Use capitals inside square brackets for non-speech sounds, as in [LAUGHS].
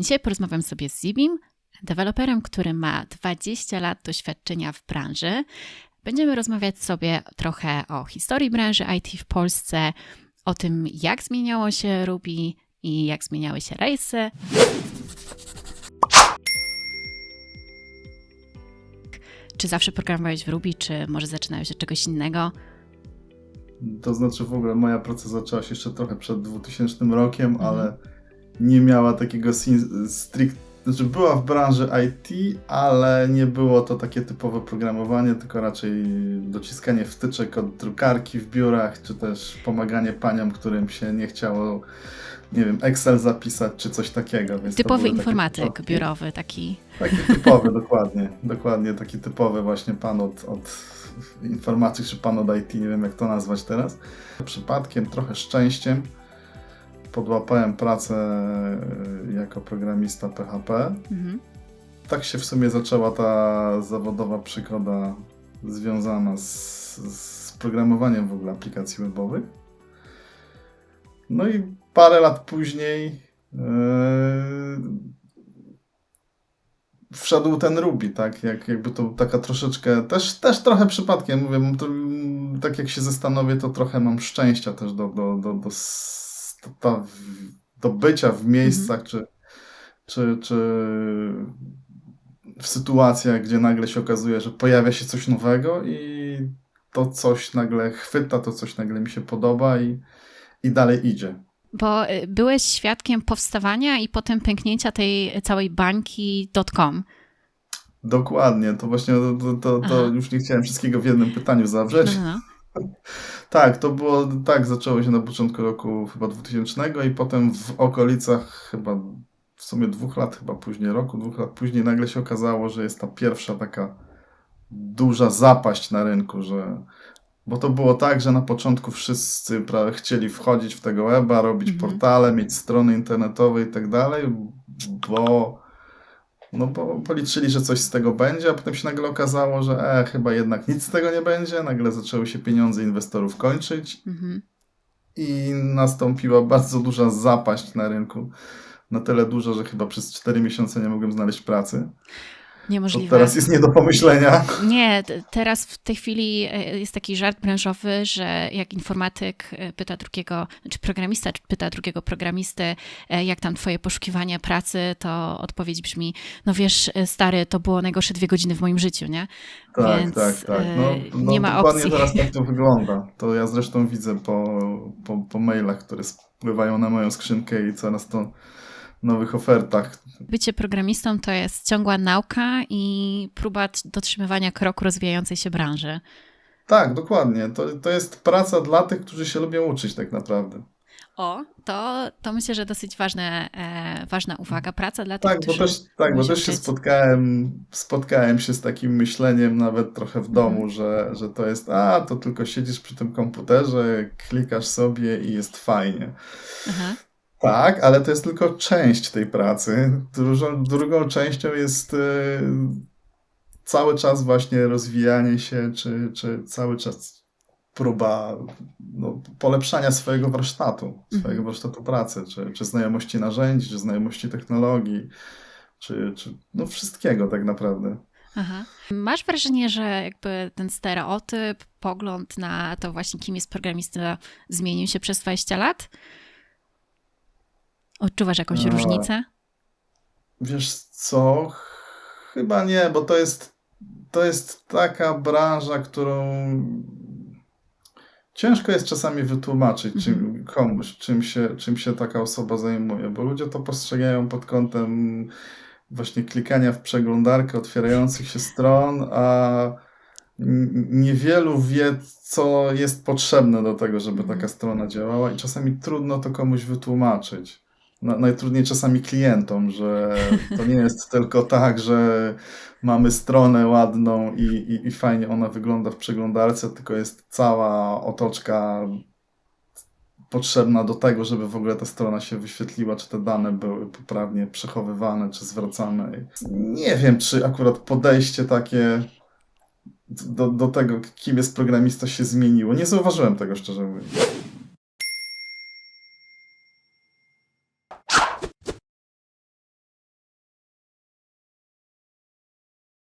Dzisiaj porozmawiam sobie z Zibim, deweloperem, który ma 20 lat doświadczenia w branży. Będziemy rozmawiać sobie trochę o historii branży IT w Polsce, o tym, jak zmieniało się Ruby i jak zmieniały się rejsy. Czy zawsze programowałeś w Ruby, czy może zaczynałeś od czegoś innego? To znaczy w ogóle moja praca zaczęła się jeszcze trochę przed 2000 rokiem, Mhm. ale nie miała takiego strict, znaczy była w branży IT, ale nie było to takie typowe programowanie, tylko raczej dociskanie wtyczek od drukarki w biurach, czy też pomaganie paniom, którym się nie chciało, nie wiem, Excel zapisać, czy coś takiego. Więc Typowy informatyk początki. biurowy, taki. Taki typowy, [LAUGHS] dokładnie. Dokładnie, taki typowy właśnie pan od, od informatyk, czy pan od IT, nie wiem jak to nazwać teraz. Przypadkiem, trochę szczęściem podłapałem pracę e, jako programista PHP. Mhm. Tak się w sumie zaczęła ta zawodowa przygoda związana z, z programowaniem w ogóle aplikacji webowych. No i parę lat później yy, wszedł ten Ruby, tak? Jak, jakby to taka troszeczkę, też, też trochę przypadkiem, mówię, to, tak jak się zastanowię, to trochę mam szczęścia też do, do, do, do, s- do, bycia w miejscach, czy, czy, czy w sytuacjach, gdzie nagle się okazuje, że pojawia się coś nowego i to coś nagle chwyta, to coś nagle mi się podoba i, i dalej idzie. Bo y, byłeś świadkiem powstawania i potem pęknięcia tej całej bańki .com. Dokładnie, to właśnie to, to, to, już nie chciałem wszystkiego w jednym pytaniu No, zawrzeć. no, no. Tak, to było, tak, zaczęło się na początku roku chyba 2000 i potem w okolicach chyba w sumie dwóch lat, chyba później roku, dwóch lat później nagle się okazało, że jest ta pierwsza taka duża zapaść na rynku, że bo to było tak, że na początku wszyscy pra- chcieli wchodzić w tego weba, robić Mhm. portale, mieć strony internetowe i tak dalej, bo no bo policzyli, że coś z tego będzie, a potem się nagle okazało, że e, chyba jednak nic z tego nie będzie. Nagle zaczęły się pieniądze inwestorów kończyć Mhm. i nastąpiła bardzo duża zapaść na rynku. Na tyle duża, że chyba przez 4 miesiące nie mogłem znaleźć pracy. To Niemożliwe. teraz jest nie do pomyślenia. Nie, teraz w tej chwili e, jest taki żart branżowy, że jak informatyk e, pyta drugiego, czy programista pyta drugiego programisty, e, jak tam twoje poszukiwania pracy, to odpowiedź brzmi, no wiesz, stary, to było najgorsze dwie godziny w moim życiu, nie? Tak, Więc, tak, tak. No, no, nie ma dokładnie opcji. teraz tak to [LAUGHS] wygląda. To ja zresztą widzę po, po, po mailach, które spływają na moją skrzynkę i coraz to nowych ofertach. Bycie programistą to jest ciągła nauka i próba dotrzymywania kroku rozwijającej się branży. Tak, dokładnie. To, to jest praca dla tych, którzy się lubią uczyć tak naprawdę. O, to, to myślę, że dosyć ważne, e, ważna uwaga. Praca dla tych, Tak, bo którzy też, tak, bo też się uczyć. spotkałem, spotkałem się z takim myśleniem nawet trochę w domu, że, że to jest, a to tylko siedzisz przy tym komputerze, klikasz sobie i jest fajnie. Aha. Tak, ale to jest tylko część tej pracy. Drugą, drugą częścią jest e, cały czas właśnie rozwijanie się, czy, czy cały czas próba no, polepszania swojego warsztatu, swojego Mhm. warsztatu pracy, czy, czy znajomości narzędzi, czy znajomości technologii, czy, czy no wszystkiego tak naprawdę. Aha. Masz wrażenie, że jakby ten stereotyp, pogląd na to właśnie, kim jest programista, zmienił się przez 20 lat? Odczuwasz jakąś różnicę? Wiesz co? Chyba nie, bo to jest, to jest taka branża, którą ciężko jest czasami wytłumaczyć czym, komuś, czym się, czym się taka osoba zajmuje, bo ludzie to postrzegają pod kątem właśnie klikania w przeglądarkę otwierających się stron, a niewielu wie, co jest potrzebne do tego, żeby taka strona działała i czasami trudno to komuś wytłumaczyć. Na, najtrudniej czasami klientom, że to nie jest [LAUGHS] tylko tak, że mamy stronę ładną i, i, i fajnie ona wygląda w przeglądarce, tylko jest cała otoczka potrzebna do tego, żeby w ogóle ta strona się wyświetliła, czy te dane były poprawnie przechowywane, czy zwracane. Nie wiem, czy akurat podejście takie do, do tego, kim jest programista, się zmieniło. Nie zauważyłem tego, szczerze mówiąc.